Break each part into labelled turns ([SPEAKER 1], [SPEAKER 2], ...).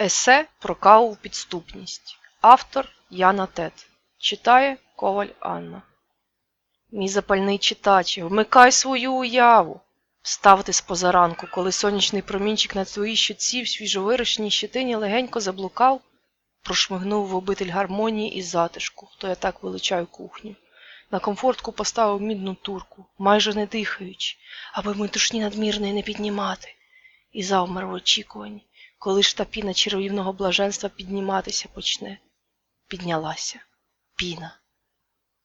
[SPEAKER 1] Есе про каву підступність. Автор Яна Тет. Читає Коваль Анна. Мій запальний читаче, вмикай свою уяву. Вставити з позаранку, коли сонячний промінчик на твоїй щоці в свіжовирощеній щетині легенько заблукав, прошмигнув в обитель гармонії і затишку, то я так величаю кухню. На комфортку поставив мідну турку, майже не дихаючи, аби метушні надмірної не піднімати, і завмер в очікуванні, коли ж та піна чарівного блаженства підніматися почне. Піднялася піна.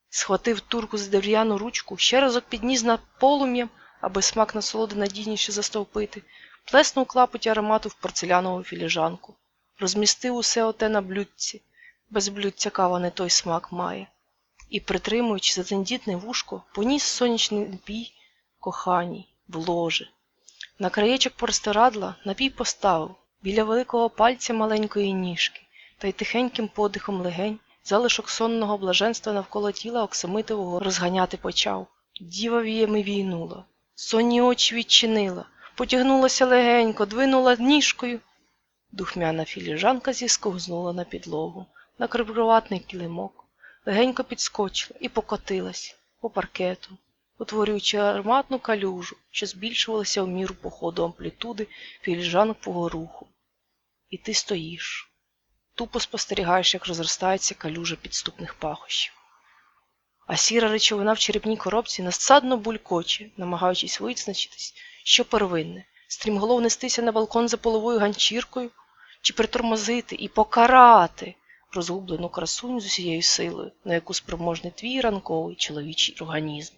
[SPEAKER 1] Схватив турку за дерев'яну ручку, ще разок підніс над полум'ям, аби смак насолоди надійніше застовпити, плеснув клапоть аромату в порцелянову філіжанку, розмістив усе оте на блюдці, без блюдця кава не той смак має, і, притримуючи за тендітне вушко, поніс сонячний напій коханій, в ложе. На краєчок простирадла напій поставив біля великого пальця маленької ніжки, та й тихеньким подихом легень залишок сонного блаженства навколо тіла оксамитового розганяти почав. Діва віями війнула, сонні очі відчинила, потягнулася легенько, двинула ніжкою. Духмяна філіжанка зісковзнула на підлогу, на криприватний килимок, легенько підскочила і покотилась по паркету, утворюючи ароматну калюжу, що збільшувалася в міру походу амплітуди філіжанкового руху. І ти стоїш тупо спостерігаєш, як розростається калюжа підступних пахощів. А сіра речовина в черепній коробці насадно булькоче, намагаючись визначитись, що первинне стрімголов нестися на балкон за половою ганчіркою, чи притормозити і покарати розгублену красуню з усією силою, на яку спроможний твій ранковий чоловічий організм.